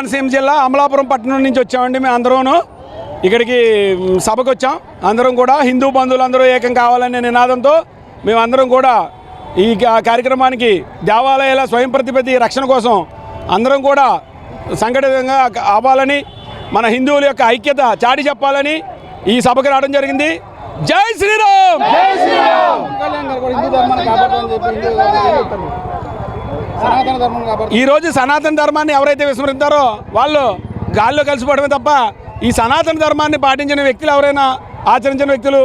కోనసీమ జిల్లా అమలాపురం పట్టణం నుంచి వచ్చామండి మేము అందరూను. ఇక్కడికి సభకు వచ్చాం అందరం కూడా హిందూ బంధువులందరూ ఏకం కావాలనే నినాదంతో మేమందరం కూడా ఈ కార్యక్రమానికి దేవాలయాల స్వయం ప్రతిపత్తి రక్షణ కోసం అందరం కూడా సంఘటితంగా అవ్వాలని మన హిందువుల యొక్క ఐక్యత చాటి చెప్పాలని ఈ సభకు రావడం జరిగింది. జై శ్రీరామ్! ఈరోజు ఈ రోజు సనాతన ధర్మాన్ని ఎవరైతే విస్మరిస్తారో వాళ్ళు గాల్లో కలిసిపోవడమే తప్ప ఈ సనాతన ధర్మాన్ని పాటించిన వ్యక్తులు ఎవరైనా ఆచరించిన వ్యక్తులు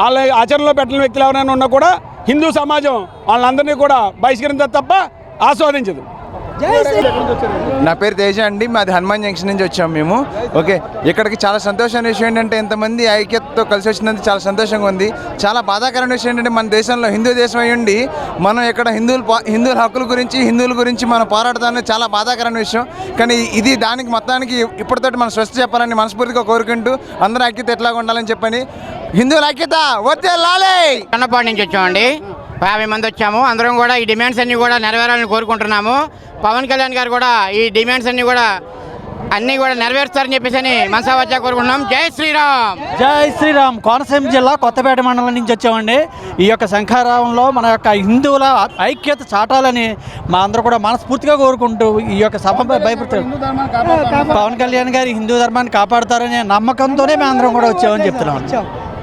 వాళ్ళ ఆచరణలో పెట్టిన వ్యక్తులు ఎవరైనా ఉన్నా కూడా హిందూ సమాజం వాళ్ళందరినీ కూడా బహిష్కరించదు తప్ప ఆస్వాదించదు. నా పేరు తేజ అండి మాది హనుమాన్ జంక్షన్ నుంచి వచ్చాము మేము. ఓకే ఇక్కడికి చాలా సంతోషమైన విషయం ఏంటంటే ఇంతమంది ఐక్యతతో కలిసి వచ్చినందుకు చాలా సంతోషంగా ఉంది. చాలా బాధాకరమైన విషయం ఏంటంటే మన దేశంలో హిందూ దేశం అయి ఉండి మనం ఇక్కడ హిందువుల పా- హిందువుల హక్కుల గురించి హిందువుల గురించి మనం పోరాడతామని చాలా బాధాకరమైన విషయం. కానీ ఇది దానికి మొత్తానికి ఇప్పటితోటి మనం స్వస్థ చెప్పాలని మనస్ఫూర్తిగా కోరుకుంటూ అందరూ ఐక్యత ఎట్లాగా ఉండాలని చెప్పని హిందువుల ఐక్యత వద్దే లాలే! కన్నపాడు నుంచి వచ్చామండి. యాభై మంది వచ్చాము. అందరం కూడా ఈ డిమాండ్స్ అన్ని కూడా నెరవేరాలని కోరుకుంటున్నాము. పవన్ కళ్యాణ్ గారు కూడా ఈ డిమాండ్స్ అన్ని కూడా అన్ని కూడా నెరవేరుస్తారని చెప్పేసి అని మనసా వచ్చా కోరుకుంటున్నాం. జై శ్రీరామ్. జై శ్రీరామ్. కోనసీమ జిల్లా కొత్తపేట మండలం నుంచి వచ్చామండి. ఈ యొక్క శంఖారావంలో మన యొక్క హిందువుల ఐక్యత చాటాలని మా అందరూ కూడా మనస్ఫూర్తిగా కోరుకుంటూ ఈ యొక్క సభ భయపడుతారు పవన్ కళ్యాణ్ గారు హిందూ ధర్మాన్ని కాపాడతారనే నమ్మకంతోనే మేము అందరం కూడా వచ్చామని చెప్తున్నాం.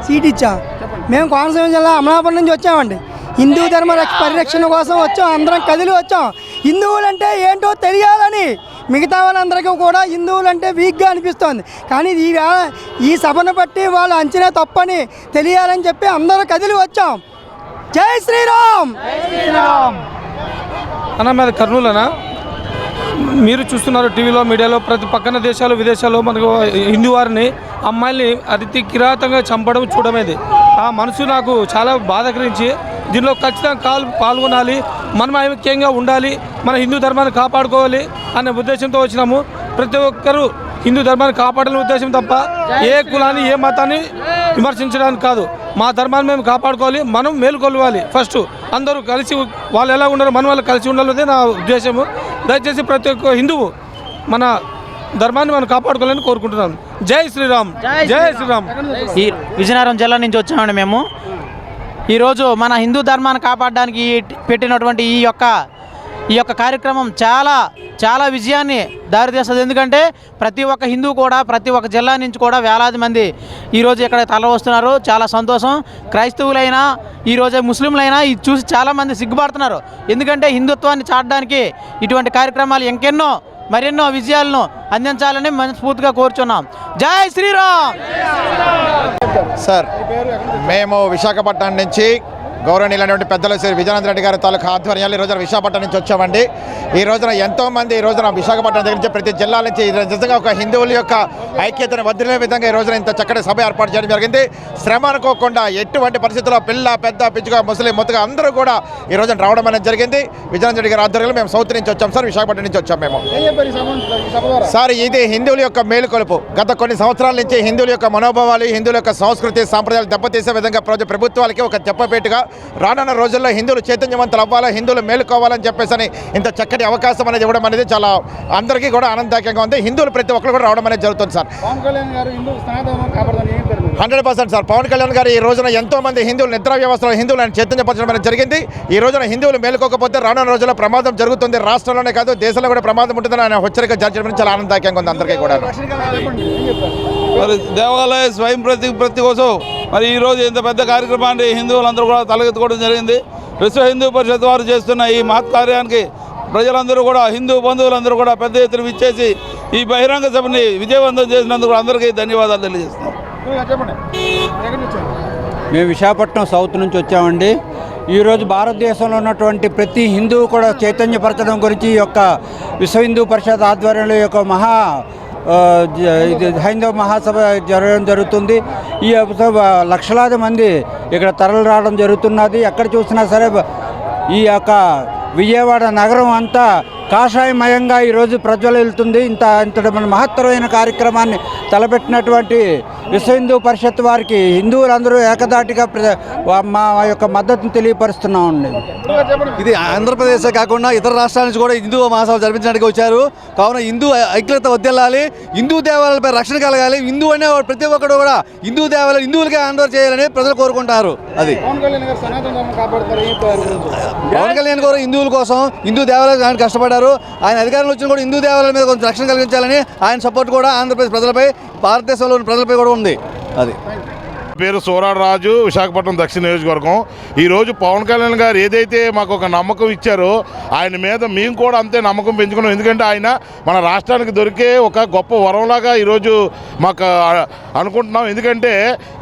సీట్ ఇచ్చాం. మేము కోనసీమ జిల్లా అమలాపురం నుంచి వచ్చామండి. హిందూ ధర్మ రక్ష- పరిరక్షణ కోసం వచ్చాం. అందరం కదిలి వచ్చాం. హిందువులు అంటే ఏంటో తెలియాలని మిగతా వాళ్ళందరికీ కూడా హిందువులంటే వీక్గా అనిపిస్తోంది. కానీ ఈ ఈ సభను బట్టి వాళ్ళు అంచనా తప్పని తెలియాలని చెప్పి అందరూ కదిలి వచ్చాం. జై శ్రీరామ్! అన్న మీద కర్నూలనా? మీరు చూస్తున్నారు టీవీలో మీడియాలో ప్రతి పక్కన దేశాలు విదేశాల్లో మనకు హిందూ వారిని అమ్మాయిల్ని అతి కిరాతంగా చంపడం చూడమేది. ఆ మనసు నాకు చాలా బాధకరించి దీనిలో ఖచ్చితంగా కాల్ పాల్గొనాలి మనం ఐక్యంగా ఉండాలి మన హిందూ ధర్మాన్ని కాపాడుకోవాలి అనే ఉద్దేశంతో వచ్చినాము. ప్రతి ఒక్కరూ హిందూ ధర్మాన్ని కాపాడాలనే ఉద్దేశం తప్ప ఏ కులాన్ని ఏ మతాన్ని విమర్శించడానికి కాదు. మా ధర్మాన్ని మేము కాపాడుకోవాలి మనం మేలుకొలవాలి ఫస్ట్. అందరూ కలిసి వాళ్ళు ఎలా ఉన్నారో మన వాళ్ళు కలిసి ఉండాలనేది నా ఉద్దేశము. దయచేసి ప్రతి ఒక్క హిందువు మన ధర్మాన్ని మనం కాపాడుకోవాలని కోరుకుంటున్నాను. జై శ్రీరామ్. జై శ్రీరామ్. ఈ విజయనగరం జిల్లా నుంచి వచ్చామండి మేము. ఈరోజు మన హిందూ ధర్మాన్ని కాపాడడానికి పెట్టినటువంటి ఈ యొక్క ఈ యొక్క కార్యక్రమం చాలా చాలా విజయాన్ని దారితీస్తుంది. ఎందుకంటే ప్రతి ఒక్క హిందూ కూడా ప్రతి ఒక్క జిల్లా నుంచి కూడా వేలాది మంది ఈరోజు ఇక్కడ తల వస్తున్నారు. చాలా సంతోషం. క్రైస్తవులైనా ఈరోజు ముస్లింలైనా ఇది చూసి చాలామంది సిగ్గుపడుతున్నారు. ఎందుకంటే హిందుత్వాన్ని చాటడానికి ఇటువంటి కార్యక్రమాలు ఇంకెన్నో మరెన్నో విజయాలను అందించాలని మనస్ఫూర్తిగా కోరుచున్నాం. జై శ్రీరామ్! సార్ మేము విశాఖపట్నం నుంచి గౌరవనీయులైనటువంటి పెద్దలు శ్రీ విజయనంద రెడ్డి గారి తాలూకా ఆధ్వర్యంలో ఈ రోజున విశాఖపట్నం నుంచి వచ్చామండి. ఈ రోజున ఎంతో మంది ఈ రోజున విశాఖపట్నం దగ్గర నుంచి ప్రతి జిల్లా నుంచి నిజంగా ఒక హిందువుల యొక్క ఐక్యతను వదిలే విధంగా ఈ రోజున ఇంత చక్కటి సభ ఏర్పాటు చేయడం జరిగింది. శ్రమ అనుకోకుండా ఎటువంటి పరిస్థితుల్లో పిల్ల పెద్ద పిచ్చుగా ముస్లిం మొత్తగా అందరూ కూడా ఈ రోజున రావడం అనేది జరిగింది. విజయనంద రెడ్డి గారి ఆధ్వర్యంలో మేము సౌత్ నుంచి వచ్చాం సార్ విశాఖపట్నం నుంచి వచ్చాం మేము. సార్ ఇది హిందువుల యొక్క మేలుకొలుపు. గత కొన్ని సంవత్సరాల నుంచి హిందువుల యొక్క మనోభావాలు హిందువుల యొక్క సంస్కృతి సాంప్రదాయాలు దెబ్బతీసే విధంగా ప్రజ ప్రభుత్వాలకి ఒక చెప్పపేటుగా రానున్న రోజుల్లో హిందువులు చైతన్యవంతులు అవ్వాలి హిందువులు మేలుకోవాలని చెప్పేసి అని ఇంత చక్కటి అవకాశం అనేది ఇవ్వడం అనేది చాలా అందరికీ కూడా ఆనందదాయకంగా ఉంది. హిందువులు ప్రతి ఒక్కరు కూడా రావడం అనేది జరుగుతుంది సార్. పవన్ కళ్యాణ్ గారు హిందూ సనాతన hundred percent sir. Pawan Kalyan గారు ఈ రోజున ఎంతో మంది హిందువులు నిద్ర వ్యవస్థలో హిందువులను చైతన్యపరచడం జరిగింది. ఈ రోజున హిందువులు మేలుకోకపోతే రానున్న రోజుల్లో ప్రమాదం జరుగుతుంది. రాష్ట్రంలోనే కాదు దేశంలో కూడా ప్రమాదం ఉంటుందని ఆయన హెచ్చరిక జారీ చేయడం చాలా ఆనందదాయకంగా ఉంది అందరికీ కూడా మరి దేవాలయ స్వయం ప్రతి ప్రతి కోసం మరి ఈరోజు ఇంత పెద్ద కార్యక్రమాన్ని హిందువులందరూ కూడా తలెత్తుకోవడం జరిగింది. విశ్వ హిందూ పరిషత్ వారు చేస్తున్న ఈ మహత్ కార్యానికి ప్రజలందరూ కూడా హిందూ బంధువులందరూ కూడా పెద్ద ఎత్తున ఇచ్చేసి ఈ బహిరంగ సభని విజయవంతం చేసినందుకు అందరికీ ధన్యవాదాలు తెలియజేస్తున్నాం. మేము విశాఖపట్నం సౌత్ నుంచి వచ్చామండి. ఈరోజు భారతదేశంలో ఉన్నటువంటి ప్రతి హిందువు కూడా చైతన్యపరచడం గురించి ఈ యొక్క విశ్వ హిందూ పరిషత్ ఆధ్వర్యంలో యొక్క మహా ఇది హైందవ మహాసభ జరగడం జరుగుతుంది. ఈ సభ లక్షలాది మంది ఇక్కడ తరలి రావడం జరుగుతున్నది. ఎక్కడ చూసినా సరే ఈ యొక్క విజయవాడ నగరం అంతా కాషాయమయంగా ఈరోజు ప్రజ్వలిల్లుతుంది ఇంత మన మహత్తరమైన కార్యక్రమాన్ని తలపెట్టినటువంటి విశ్వ హిందూ పరిషత్ వారికి హిందువులందరూ ఏకదాటిగా మా యొక్క మద్దతును తెలియపరుస్తున్నామండి ఇది ఆంధ్రప్రదేశ్ కాకుండా ఇతర రాష్ట్రాల నుంచి కూడా హిందూ మహాసభ జరిపించడానికి వచ్చారు. కావున హిందూ ఐక్యత వద్దెళ్ళాలి. హిందూ దేవాలయాలపై రక్షణ కలగాలి. హిందూ అనే ప్రతి ఒక్కడు కూడా హిందూ దేవాలయం హిందువులకే ఆందోళన చేయాలని ప్రజలు కోరుకుంటారు. అది. పవన్ కళ్యాణ్ గారు హిందువుల కోసం హిందూ దేవాలయాలు కష్టపడ్డారు ఆయన అధికారంలో వచ్చిన కూడా హిందూ దేవాలయాల మీద కొంచెం రక్షణ కలిగించాలని ఆయన సపోర్ట్ కూడా ఆంధ్రప్రదేశ్ ప్రజలపై భారతదేశంలోని ప్రజలపై కూడా ఉంది. అది. పేరు సూరాడు రాజు విశాఖపట్నం దక్షిణ నియోజకవర్గం. ఈరోజు పవన్ కళ్యాణ్ గారు ఏదైతే మాకు ఒక నమ్మకం ఇచ్చారో ఆయన మీద మేము కూడా అంతే నమ్మకం పెంచుకున్నాం. ఎందుకంటే ఆయన మన రాష్ట్రానికి దొరికే ఒక గొప్ప వరంలాగా ఈరోజు మాకు అనుకుంటున్నాం. ఎందుకంటే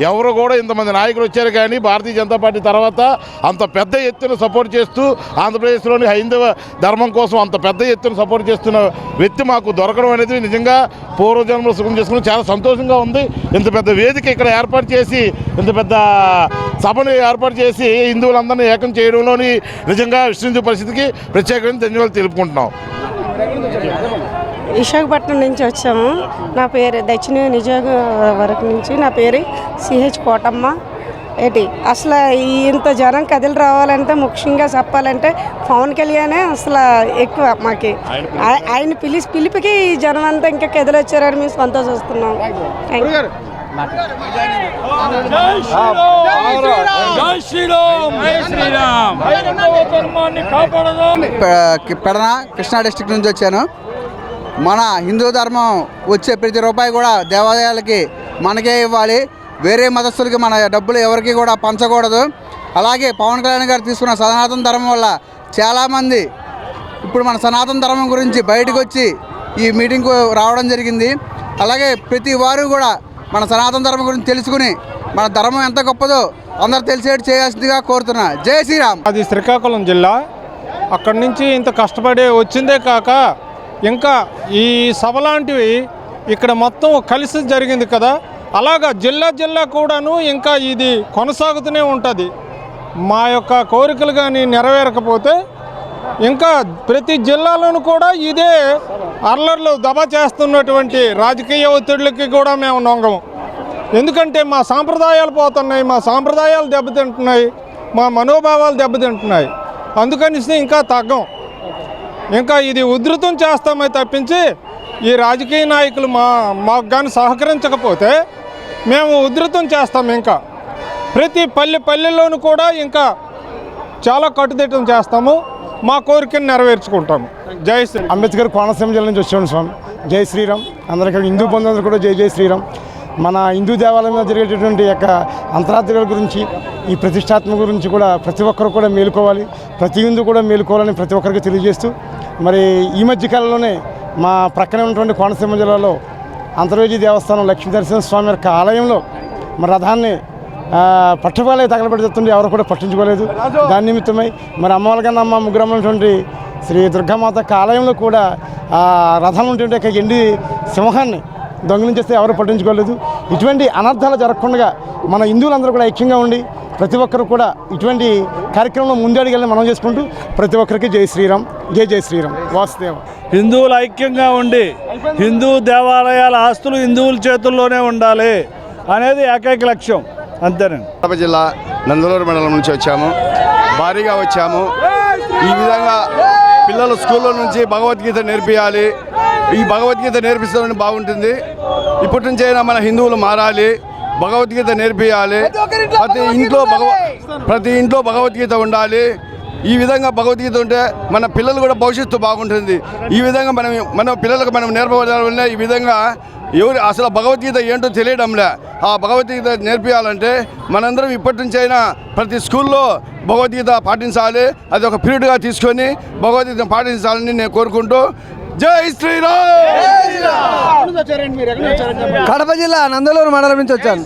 ఎవరు కూడా ఇంతమంది నాయకులు వచ్చారు కానీ భారతీయ జనతా పార్టీ తర్వాత అంత పెద్ద ఎత్తున సపోర్ట్ చేస్తూ ఆంధ్రప్రదేశ్లోని హైందవ ధర్మం కోసం అంత పెద్ద ఎత్తున సపోర్ట్ చేస్తున్న వ్యక్తి మాకు దొరకడం అనేది నిజంగా పూర్వజన్మలు సుఖం చేసుకుని చాలా సంతోషంగా ఉంది. ఇంత పెద్ద వేదిక ఇక్కడ ఏర్పాటు చేసి ఇంత పెద్ద సభను ఏర్పాటు చేసి హిందువులందరినీ ఏకం చేయడంలోని నిజంగా విశ్వ పరిస్థితికి ప్రత్యేకమైన ధన్యవాదాలు తెలుపుకుంటున్నాం. విశాఖపట్నం నుంచి వచ్చాము. నా పేరు దక్షిణ నియోజకవర్గం నుంచి నా పేరు సిహెచ్ కోటమ్మ. ఏంటి అసలు ఈ ఇంత జనం కదిలి రావాలంటే ముఖ్యంగా చెప్పాలంటే పవన్ కళ్యాణే అసలు ఎక్కువ మాకి. ఆయ- ఆయన పిలిచి పిలిపికి ఈ జనం అంతా ఇంకా కదిలి వచ్చారని మేము సంతోషిస్తున్నాం. Thank you Pedana Krishna district నుంచి వచ్చాను. మన హిందూ ధర్మం వచ్చే ప్రతి రూపాయి కూడా దేవాలయాలకి మనకే ఇవ్వాలి. వేరే మతస్థులకి మన డబ్బులు ఎవరికి కూడా పంచకూడదు. అలాగే పవన్ కళ్యాణ్ గారు తీసుకున్న సనాతన ధర్మం వల్ల చాలామంది ఇప్పుడు మన సనాతన ధర్మం గురించి బయటకు వచ్చి ఈ మీటింగ్కు రావడం జరిగింది. అలాగే ప్రతి వారు కూడా మన సనాతన ధర్మం గురించి తెలుసుకుని మన ధర్మం ఎంత గొప్పదో అందరు తెలిసేట్టు చేయాల్సిందిగా కోరుతున్నా. జై శ్రీరామ్. అది శ్రీకాకుళం జిల్లా. అక్కడి నుంచి ఇంత కష్టపడి వచ్చిందే కాక ఇంకా ఈ సభ లాంటివి ఇక్కడ మొత్తం కలిసి జరిగింది కదా. అలాగా జిల్లా జిల్లా కూడాను ఇంకా ఇది కొనసాగుతూనే ఉంటుంది. మా యొక్క కోరికలు కానీ నెరవేరకపోతే ఇంకా ప్రతి జిల్లాలోనూ కూడా ఇదే అర్లర్లు దబ చేస్తున్నటువంటి రాజకీయ ఒత్తిడికి కూడా మేము నొంగము. ఎందుకంటే మా సాంప్రదాయాలు పోతున్నాయి మా సాంప్రదాయాలు దెబ్బతింటున్నాయి మా మనోభావాలు దెబ్బతింటున్నాయి. అందుకనిస్తే ఇంకా తగ్గం. ఇంకా ఇది ఉధృతం చేస్తామే తప్పించి ఈ రాజకీయ నాయకులు మా మాకు కానీ సహకరించకపోతే మేము ఉధృతం చేస్తాం ఇంకా. ప్రతి పల్లె పల్లెల్లోనూ కూడా ఇంకా చాలా కట్టుదిట్టం చేస్తాము. మా కోరికను నెరవేర్చుకుంటాము. జై శ్రీ అంబేద్కర్ కోనసీమ జిల్లా నుంచి వచ్చాను స్వామి. జై శ్రీరామ్. అందరికీ హిందూ బంధువులు కూడా జై జై శ్రీరామ్. మన హిందూ దేవాలయంలో జరిగేటటువంటి యొక్క అంతరార్థాల గురించి ఈ ప్రతిష్టాత్మక గురించి కూడా ప్రతి ఒక్కరు కూడా మేలుకోవాలి. ప్రతి హిందూ కూడా మేలుకోవాలని ప్రతి ఒక్కరికి తెలియజేస్తూ మరి ఈ మధ్య కాలంలోనే మా ప్రక్కనే ఉన్నటువంటి కోనసీమ జిల్లాలో అంతర్వేది దేవస్థానం లక్ష్మీ నరసింహ స్వామి యొక్క ఆలయంలో మరి రథాన్ని ఆ, పట్టుకోలే తగలబెడుతుంటే ఎవరు కూడా పట్టించుకోలేదు. దాని నిమిత్తమై మరి అమ్మవారి కన్నా అమ్మ ముగ్గురమైనటువంటి శ్రీ దుర్గామాత యొక్క ఆలయంలో కూడా ఆ రథం ఉంటుంటే ఎండి సింహాన్ని దొంగిలించేస్తే ఎవరు పట్టించుకోలేదు. ఇటువంటి అనర్థాలు జరగకుండా మన హిందువులందరూ కూడా ఐక్యంగా ఉండి ప్రతి ఒక్కరు కూడా ఇటువంటి కార్యక్రమంలో ముందడుగెళ్ళి మనం చేసుకుంటూ ప్రతి ఒక్కరికి జై శ్రీరామ్ జై జై శ్రీరామ్. వాసుదేవ. హిందువులు ఐక్యంగా ఉండి హిందూ దేవాలయాల ఆస్తులు హిందువుల చేతుల్లోనే ఉండాలి అనేది ఏకైక లక్ష్యం. అంతేనండి. కడప జిల్లా నందలూరు మండలం నుంచి వచ్చాము. భారీగా వచ్చాము. ఈ విధంగా పిల్లలు స్కూల్లో నుంచి భగవద్గీత నేర్పియాలి. ఈ భగవద్గీత నేర్పిస్తామని బాగుంటుంది. ఇప్పటి నుంచి అయినా మన హిందువులు మారాలి. భగవద్గీత నేర్పియాలి. ప్రతి ఇంట్లో భగవ ప్రతి ఇంట్లో భగవద్గీత ఉండాలి. ఈ విధంగా భగవద్గీత ఉంటే మన పిల్లలు కూడా భవిష్యత్తు బాగుంటుంది. ఈ విధంగా మనం మన పిల్లలకు మనం నేర్పవలన ఈ విధంగా ఎవరు అసలు భగవద్గీత ఏంటో తెలియడంలే. ఆ భగవద్గీత నేర్పియాలంటే మనందరం ఇప్పటి నుంచి అయినా ప్రతి స్కూల్లో భగవద్గీత పాటించాలి. అది ఒక పీరియడ్గా తీసుకొని భగవద్గీత పాటించాలని నేను కోరుకుంటూ జై శ్రీరామ్! కడప జిల్లా నందలూరు మండలం నుంచి వచ్చాను.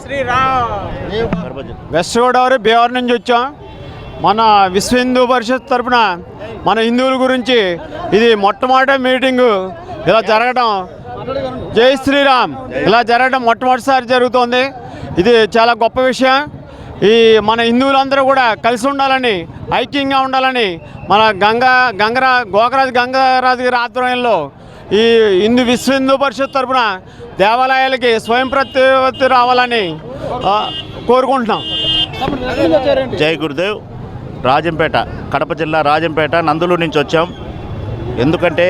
వెస్ట్ గోదావరి బీహార్ నుంచి వచ్చాం. మన విశ్వ హిందూ పరిషత్ తరపున మన హిందువుల గురించి ఇది మొట్టమొదటి మీటింగు. ఇలా జరగడం జై శ్రీరామ్. ఇలా జరగడం మొట్టమొదటిసారి జరుగుతోంది. ఇది చాలా గొప్ప విషయం. ఈ మన హిందువులందరూ కూడా కలిసి ఉండాలని ఐక్యంగా ఉండాలని మన గంగా గంగరా గోకరాజు గంగరాజు గారి ఆధ్వర్యంలో ఈ హిందూ విశ్వ హిందూ పరిషత్ తరఫున దేవాలయాలకి స్వయం ప్రతిపత్తి రావాలని కోరుకుంటున్నాం. జై గురుదేవ్. రాజంపేట కడప జిల్లా రాజంపేట నందులూరు నుంచి వచ్చాం. ఎందుకంటే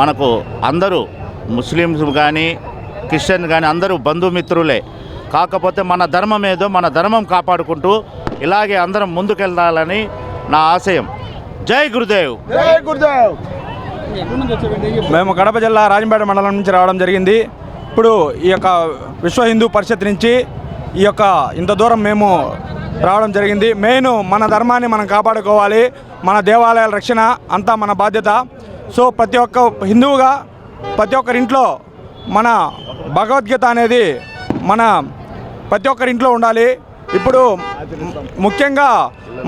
మనకు అందరూ ముస్లిమ్స్ కానీ క్రిస్టియన్ కానీ అందరూ బంధుమిత్రులే. కాకపోతే మన ధర్మం ఏదో మన ధర్మం కాపాడుకుంటూ ఇలాగే అందరం ముందుకెళ్ళాలని నా ఆశయం. జై గురుదేవ్. ఏం చెప్తారు? మేము కడప జిల్లా రాజంపేట మండలం నుంచి రావడం జరిగింది. ఇప్పుడు ఈ యొక్క విశ్వ హిందూ పరిషత్ నుంచి ఈ యొక్క ఇంత దూరం మేము రావడం జరిగింది. మెయిన్ మన ధర్మాన్ని మనం కాపాడుకోవాలి. మన దేవాలయాల రక్షణ అంతా మన బాధ్యత. సో ప్రతి ఒక్క హిందువుగా ప్రతి ఒక్కరింట్లో మన భగవద్గీత అనేది మన ప్రతి ఒక్కరింట్లో ఉండాలి. ఇప్పుడు ముఖ్యంగా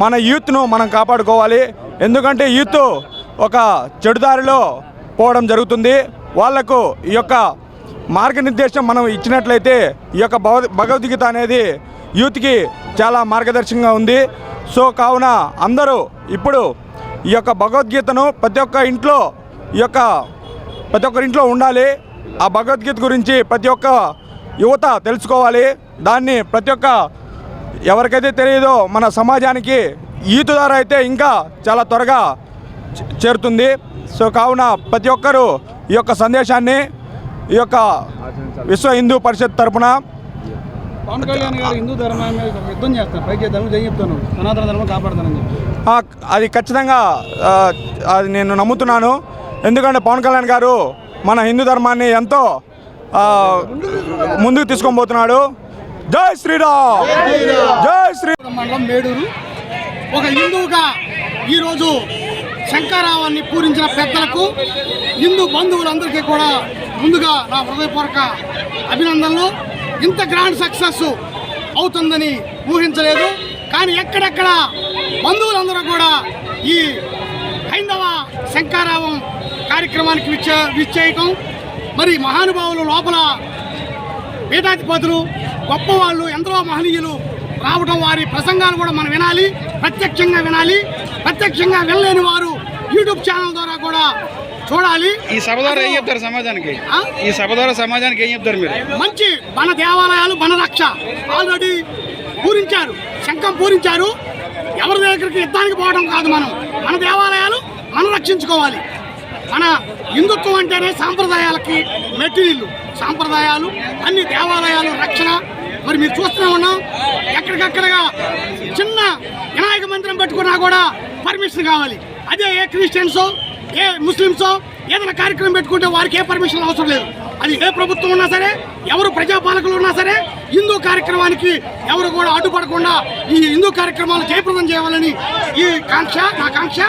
మన యూత్ను మనం కాపాడుకోవాలి. ఎందుకంటే యూత్ ఒక చెడుదారిలో పోవడం జరుగుతుంది. వాళ్ళకు ఈ యొక్క మార్గనిర్దేశం మనం ఇచ్చినట్లయితే ఈ యొక్క భగవద్గీత అనేది యూత్కి చాలా మార్గదర్శకంగా ఉంది. సో కావున అందరూ ఇప్పుడు ఈ యొక్క భగవద్గీతను ప్రతి ఒక్క ఇంట్లో ఈ యొక్క ప్రతి ఒక్కరి ఇంట్లో ఉండాలి. ఆ భగవద్గీత గురించి ప్రతి ఒక్క యువత తెలుసుకోవాలి. దాన్ని ప్రతి ఒక్క ఎవరికైతే తెలియదో మన సమాజానికి ఈత ద్వారా అయితే ఇంకా చాలా త్వరగా చేరుతుంది. సో కావున ప్రతి ఒక్కరూ ఈ యొక్క సందేశాన్ని ఈ యొక్క విశ్వ హిందూ పరిషత్ తరపున పవన్ కళ్యాణ్ గారు హిందూ ధర్మం మీద ఒక యుద్ధం చేస్తారు. పైకి ధర్మం ఏం చెప్తాను. సనాతన ధర్మం కాపాడతానని చెప్పి. ఆ, అది ఖచ్చితంగా అది నేను నమ్ముతున్నాను. ఎందుకంటే పవన్ కళ్యాణ్ గారు మన హిందూ ధర్మాన్ని ఎంతో ముందుకు తీసుకొని పోతున్నాడు. జై శ్రీరామ్! జై శ్రీ మండలం మేడూరు. ఒక హిందువుగా ఈరోజు శంకరావాన్ని పూరించిన పెద్దలకు హిందూ బంధువులందరికీ కూడా ముందుగా నా హృదయపూర్వక అభినందనలు. ఇంత గ్రాండ్ సక్సెస్ అవుతుందని ఊహించలేదు. కానీ ఎక్కడెక్కడ బంధువులందరూ కూడా ఈ హైందవ శంకారావం కార్యక్రమానికి విచ్చే విచ్చేయటం. మరి మహానుభావులు లోపల పీఠాధిపతులు గొప్పవాళ్ళు ఎందరో మహనీయులు రావడం వారి ప్రసంగాలు కూడా మనం వినాలి ప్రత్యక్షంగా వినాలి ప్రత్యక్షంగా వినలేని వారు యూట్యూబ్ ఛానల్ ద్వారా కూడా చూడాలి. ఈ సభ ద్వారా ఏం చెప్తారు సమాజానికి? ఈ సభ ద్వారా సమాజానికి ఏం చెప్తారు మీరు? మంచి మన దేవాలయాలు మన రక్ష ఆల్రెడీ పూరించారు శంఖం పూరించారు. ఎవరి దగ్గరికి యుద్ధానికి పోవడం కాదు మనం. మన దేవాలయాలు మనం రక్షించుకోవాలి. మన హిందుత్వం అంటేనే సాంప్రదాయాలకి మెటీరియల్ సాంప్రదాయాలు అన్ని దేవాలయాలు రక్షణ. మరి మీరు చూస్తూనే ఉన్నాం ఎక్కడికక్కడగా చిన్న వినాయక మందిరం పెట్టుకున్నా కూడా పర్మిషన్ కావాలి. అదే ఏ క్రిస్టియన్సో ఏ ముస్లిమ్సో ఏదైనా కార్యక్రమం పెట్టుకుంటే వారికి ఏ పర్మిషన్ అవసరం లేదు. అది ఏ ప్రభుత్వం ఉన్నా సరే ఎవరు ప్రజాపాలకులు ఉన్నా సరే హిందూ కార్యక్రమానికి ఎవరు కూడా అడ్డుపడకుండా ఈ హిందూ కార్యక్రమాలు జయప్రదం చేయాలని ఈ కాంక్ష నా కాంక్ష.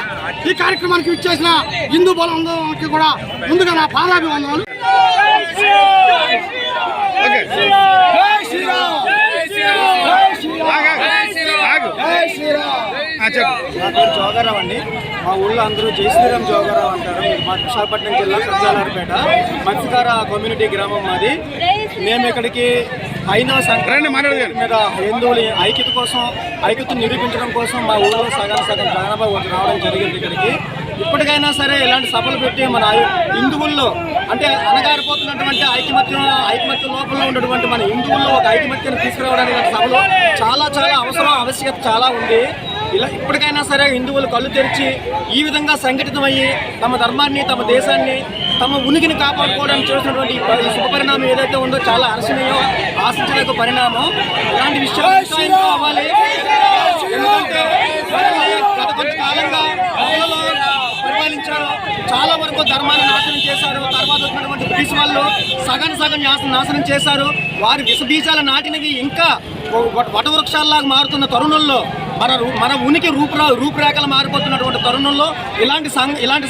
ఈ కార్యక్రమానికి ఇచ్చేసిన హిందూ బలందరికీ కూడా ముందుగా నా పాదాభివందనాలు. చెప్పు నా పేరు జోగారావు అండి. మా ఊళ్ళో అందరూ జై శ్రీరామ్ జోగారావు అంటారు. మా విశాఖపట్నం జిల్లా సజ్జాలారిపేట మత్స్యకార కమ్యూనిటీ గ్రామం మాది. మేము ఇక్కడికి హైందవ సంక్రాంతి మీద హిందువుల ఐక్యత కోసం ఐక్యత నిరూపించడం కోసం మా ఊళ్ళో సగం సగం జనాభా రావడం జరిగింది ఇక్కడికి. ఇప్పటికైనా సరే ఇలాంటి సభలు పెట్టి మన హిందువుల్లో అంటే అనగారిపోతున్నటువంటి ఐకమత్యం ఐకమత్యం లోపల ఉన్నటువంటి మన హిందువుల్లో ఒక ఐకమత్యాన్ని తీసుకురావడానికి సభలు చాలా చాలా అవసరం ఆవశ్యకత చాలా ఉంది. ఇలా ఇప్పటికైనా సరే హిందువులు కళ్ళు తెరిచి ఈ విధంగా సంఘటితమయ్యి తమ ధర్మాన్ని తమ దేశాన్ని తమ ఉనికిని కాపాడుకోవడానికి చేసినటువంటి ఈ శుభ ఏదైతే ఉందో చాలా హర్షణీయం ఆశించదగ్గ పరిణామం. ఇలాంటి విషయాలు ఇంకా అవ్వాలి. ఎందుకంటే గత కాలంగా పరిపాలించారు. చాలా వరకు ధర్మాన్ని నాశనం చేశారు. తర్వాత వచ్చినటువంటి బ్రిటిష్ వాళ్ళు సగం సగం నాశనం చేశారు. వారి విష బీజాల నాటినవి ఇంకా వటవృక్షాల్లాగా మారుతున్న తరుణంలో మన మన ఉనికి రూపురా రూపురేఖలు మారిపోతున్నటువంటి తరుణంలో ఇలాంటి సంఘ ఇలాంటి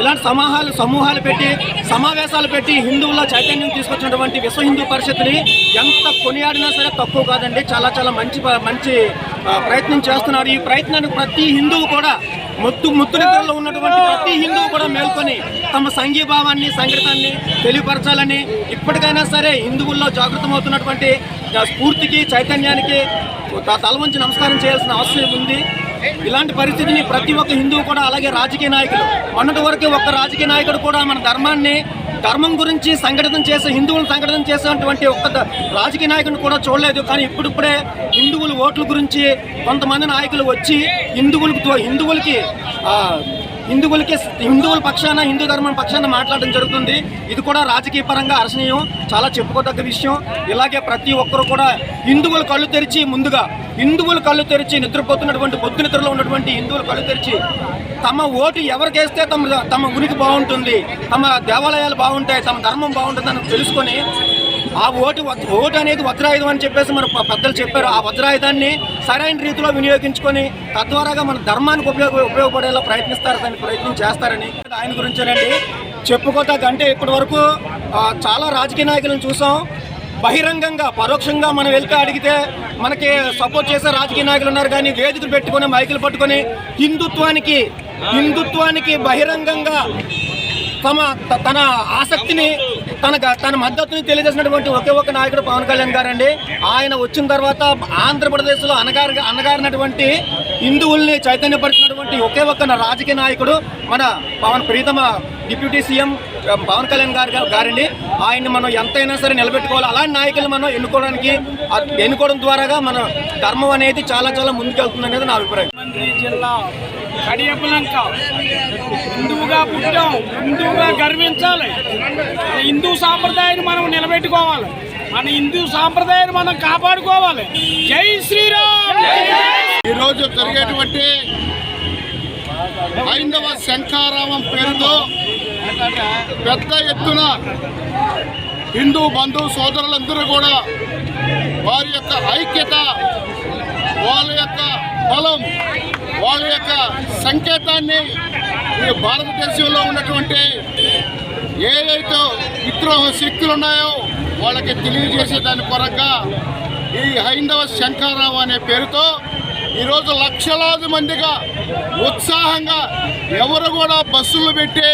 ఇలాంటి సమాహాలు సమూహాలు పెట్టి సమావేశాలు పెట్టి హిందువుల్లో చైతన్యం తీసుకొచ్చినటువంటి విశ్వ హిందూ పరిషత్ని ఎంత కొనియాడినా సరే తక్కువ కాదండి. చాలా చాలా మంచి మంచి ప్రయత్నం చేస్తున్నారు. ఈ ప్రయత్నానికి ప్రతి హిందువు కూడా ముత్తు ముత్తు నిద్రలో ఉన్నటువంటి ప్రతి హిందువు కూడా మేల్కొని తమ సంఘీభావాన్ని సంగీతాన్ని తెలియపరచాలని ఇప్పటికైనా సరే హిందువుల్లో జాగృతమవుతున్నటువంటి స్ఫూర్తికి చైతన్యానికి తలవంచి తల నమస్కారం చేయాల్సిన అవసరం ఉంది. ఇలాంటి పరిస్థితిని ప్రతి ఒక్క హిందువు కూడా అలాగే రాజకీయ నాయకులు మొన్నటి వరకు ఒక్క రాజకీయ నాయకుడు కూడా మన ధర్మాన్ని ధర్మం గురించి సంఘటన చేసే హిందువులను సంఘటన చేసేటువంటి ఒక్క రాజకీయ నాయకుని కూడా చూడలేదు. కానీ ఇప్పుడిప్పుడే హిందువుల ఓట్ల గురించి కొంతమంది నాయకులు వచ్చి హిందువులకు హిందువులకి హిందువులకి హిందువుల పక్షాన హిందూ ధర్మం పక్షాన మాట్లాడడం జరుగుతుంది. ఇది కూడా రాజకీయ పరంగా అర్శనీయం చాలా చెప్పుకోదగ్గ విషయం. ఇలాగే ప్రతి ఒక్కరు కూడా హిందువుల కళ్ళు తెరిచి ముందుగా హిందువులు కళ్ళు తెరిచి నిద్రపోతున్నటువంటి బొద్దు నిద్రలో ఉన్నటువంటి హిందువులు కళ్ళు తెరిచి తమ ఓటు ఎవరికేస్తే తమ తమ ఉనికి బాగుంటుంది. తమ దేవాలయాలు బాగుంటాయి తమ ధర్మం బాగుంటుందని తెలుసుకొని ఆ ఓటు ఓటు అనేది వజ్రాయుధం అని చెప్పేసి మన పెద్దలు చెప్పారు. ఆ వజ్రాయుధాన్ని సరైన రీతిలో వినియోగించుకొని తద్వారాగా మన ధర్మానికి ఉపయోగ ఉపయోగపడేలా ప్రయత్నిస్తారు ప్రయత్నిస్తారని ప్రయత్నం చేస్తారని ఆయన గురించేనండి. చెప్పుకోదగ్గ అంటే ఇప్పటి వరకు చాలా రాజకీయ నాయకులను చూసాం. బహిరంగంగా పరోక్షంగా మనం వెళ్తే అడిగితే మనకి సపోర్ట్ చేసే రాజకీయ నాయకులు ఉన్నారు కానీ వేదికలు పెట్టుకొని మైకులు పట్టుకొని హిందుత్వానికి హిందుత్వానికి బహిరంగంగా తమ త- తన ఆసక్తిని తన తన మద్దతుని తెలియజేసినటువంటి ఒకే ఒక నాయకుడు పవన్ కళ్యాణ్ గారండి. ఆయన వచ్చిన తర్వాత ఆంధ్రప్రదేశ్లో అనగారి అనగారినటువంటి హిందువుల్ని చైతన్యపరిచినటువంటి ఒకే ఒక్క రాజకీయ నాయకుడు మన పవన్ ప్రీతమ డిప్యూటీ సీఎం పవన్ కళ్యాణ్ గారు గారండి. ఆయన్ని మనం ఎంతైనా సరే నిలబెట్టుకోవాలి. అలాంటి నాయకులు మనం ఎన్నుకోవడానికి ఎన్నుకోవడం ద్వారాగా మన ధర్మం అనేది చాలా చాలా ముందుకెళ్తుంది అనేది నా అభిప్రాయం. జిల్లా కడియపులంక. హిందువుగా పుట్టాం హిందువుగా గర్వించాలి. హిందూ సాంప్రదాయాన్ని మనం నిలబెట్టుకోవాలి. మన హిందూ సాంప్రదాయాన్ని మనం కాపాడుకోవాలి. జై శ్రీరామ్! ఈరోజు జరిగేటువంటి హైందవ శంఖారామం పేరుతో పెద్ద ఎత్తున హిందూ బంధు సోదరులందరూ కూడా వారి యొక్క ఐక్యత వాళ్ళ యొక్క బలం వాళ్ళ యొక్క సంకేతాన్ని ఈ భారతదేశంలో ఉన్నటువంటి ఏదైతే విద్రోహ శక్తులు ఉన్నాయో వాళ్ళకి తెలియజేసే దాని కొరగా ఈ హైందవ శంఖారావు అనే పేరుతో ఈరోజు లక్షలాది మందిగా ఉత్సాహంగా ఎవరు కూడా బస్సులు పెట్టి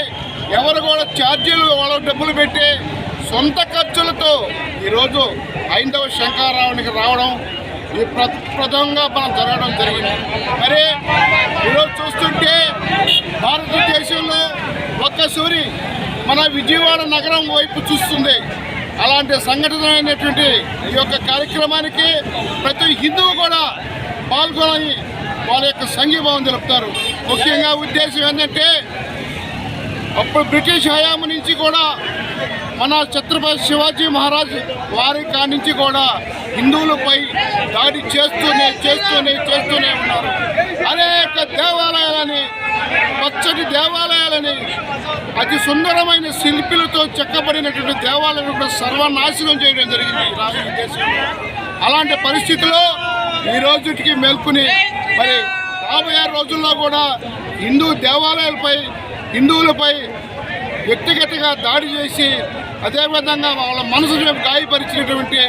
ఎవరు కూడా ఛార్జీలు వాళ్ళ డబ్బులు పెట్టి సొంత ఖర్చులతో ఈరోజు హైందవ శంఖారావునికి రావడం ఈ ప్రప్రదంగా మనం జరగడం జరిగింది. మరి ఈరోజు చూస్తుంటే భారతదేశంలో ఒక్కసారి మన విజయవాడ నగరం వైపు చూస్తుంది. అలాంటి సంఘటన అయినటువంటి ఈ యొక్క కార్యక్రమానికి ప్రతి హిందువు కూడా పాల్గొని వాళ్ళ యొక్క సంఘీభావం తెలుపుతారు. ముఖ్యంగా ఉద్దేశం ఏంటంటే అప్పుడు బ్రిటిష్ హయాము నుంచి కూడా మన ఛత్రపతి శివాజీ మహారాజ్ వారి కానించి కూడా హిందువులపై దాడి చేస్తూనే చేస్తూనే చేస్తూనే ఉన్నారు. అనేక దేవాలయాలని పచ్చటి దేవాలయాలని అతి సుందరమైన శిల్పులతో చెక్కబడినటువంటి దేవాలయాలను కూడా సర్వనాశనం చేయడం జరిగింది రాజకీయ దేశంలో అలాంటి పరిస్థితిలో ఈ రోజుకి మేల్కొని మరి రాబోయే రోజుల్లో కూడా హిందూ దేవాలయాలపై హిందువులపై వ్యక్తిగతంగా దాడి చేసి అదేవిధంగా వాళ్ళ మనసును గాయపరిచినటువంటి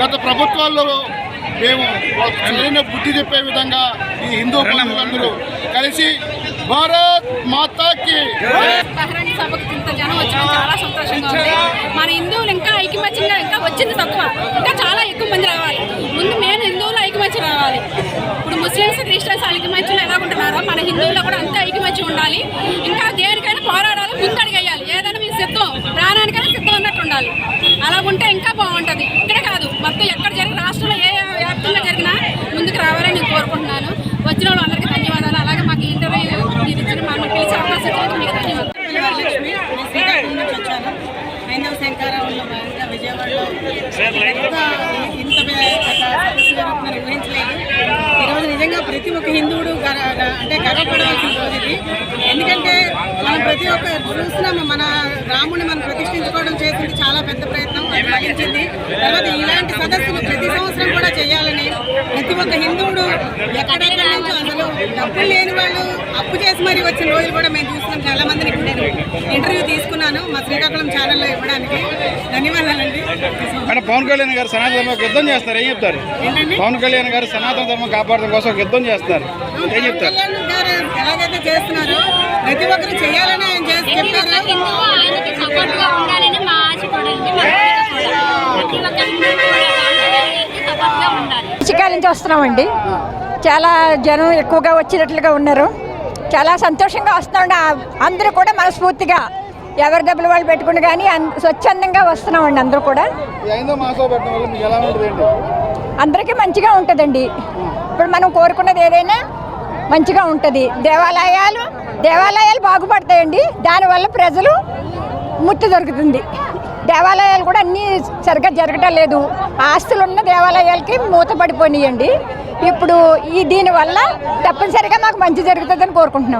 గత ప్రభుత్వాల్లో మేము సరైన బుద్ధి చెప్పే విధంగా ఈ హిందూ బంధువులందరూ కలిసి భారత్ మాతాకి బహిరంగ సభకు ఇంత జనం వచ్చడం చాలా సంతోషంగా ఉంది. మన హిందువులు ఇంకా ఐకమత్యంగా ఇంకా వచ్చింది తక్కువ. ఇంకా చాలా ఎక్కువ మంది రావాలి. ముందు మేము హిందువులు ఐకమత్యం రావాలి. ఇప్పుడు ముస్లిమ్స్ క్రిస్టియన్స్ ఐకమత్యంలో ఎలా ఉంటున్నారో మన హిందువుల్లో కూడా అంతే ఐకమత్యం ఉండాలి. అలా ఉంటే ఇంకా బాగుంటుంది. ఇక్కడ కాదు మొత్తం ఎక్కడ జరిగిన రాష్ట్రంలో ఏ వ్యాప్తంగా జరిగినా ముందుకు రావాలని నేను కోరుకుంటున్నాను. వచ్చిన వాళ్ళందరికీ ధన్యవాదాలు. అలాగే మాకు ఇంటర్వ్యూ మీరు ఇచ్చిన మమ్మల్ని పిలిచి అవకాశం మీకు ధన్యవాదాలు. హైందవ శంకారావులో భాగంగా విజయవాడలో ఇంత పెద్ద ఊహించలేదు ఈరోజు నిజంగా ప్రతి ఒక్క హిందువుడు అంటే గర్వపడవలసిన రోజు ఇది. ఎందుకంటే మనం ప్రతి ఒక్క చూస్తున్నాము మన రాముని మనం ప్రతిష్ఠించుకోవడం చేసింది చాలా పెద్ద ప్రయత్నం అది ఫలించింది తర్వాత ఇలాంటి సదస్సులు ప్రతి సంవత్సరం కూడా చేయాలని ప్రతి ఒక్క హిందువుడు ఎక్కడెక్కడ నుంచో అసలు డబ్బులు లేని వాళ్ళు అప్పు చేసి మరీ వచ్చిన రోజులు కూడా మేము చూస్తున్నాం చాలా మందిని నేను ఇంటర్వ్యూ తీసుకున్నాను మా శ్రీకాకుళం ఛానల్లో ఇవ్వడానికి. ధన్యవాదాలండి. మేడం పవన్ కళ్యాణ్ గారు సనాతన ధర్మం యుద్ధం చేస్తారు. ఏం చెప్తారు? పవన్ కళ్యాణ్ గారు సనాతన ధర్మం కాపాడడం కోసం యుద్ధం చేస్తారు. కళ్యాణ్ గారు ఎలాగైతే చేస్తున్నారో ప్రతి ఒక్కరు చేయాలని ఆయన చేసి చెప్పారు. ఆయనకి సపోర్ట్గా ఉండాలని మా ఆశ కూడా ఉంది. మా కోరిక కూడా. ప్రతి ఒక్క హిందువు కూడా చికాల నుంచి వస్తున్నామండి. చాలా జనం ఎక్కువగా వచ్చినట్లుగా ఉన్నారు. చాలా సంతోషంగా వస్తున్నామండి. అందరూ కూడా మనస్ఫూర్తిగా ఎవరి డబ్బులు వాళ్ళు పెట్టుకుని కానీ స్వచ్ఛందంగా వస్తున్నామండి అందరూ కూడా. అందరికీ మంచిగా ఉంటుందండి. ఇప్పుడు మనం కోరుకున్నది ఏదైనా మంచిగా ఉంటుంది. దేవాలయాలు దేవాలయాలు బాగుపడతాయండి. దానివల్ల ప్రజలు ముక్తి దొరుకుతుంది. దేవాలయాలు కూడా అన్నీ సరిగ్గా జరగటం లేదు. ఆస్తులు ఉన్న దేవాలయాలకి మూత పడిపోయినాయండి ఇప్పుడు ఈ దీనివల్ల తప్పనిసరిగా మాకు మంచి జరుగుతుందని కోరుకుంటున్నాం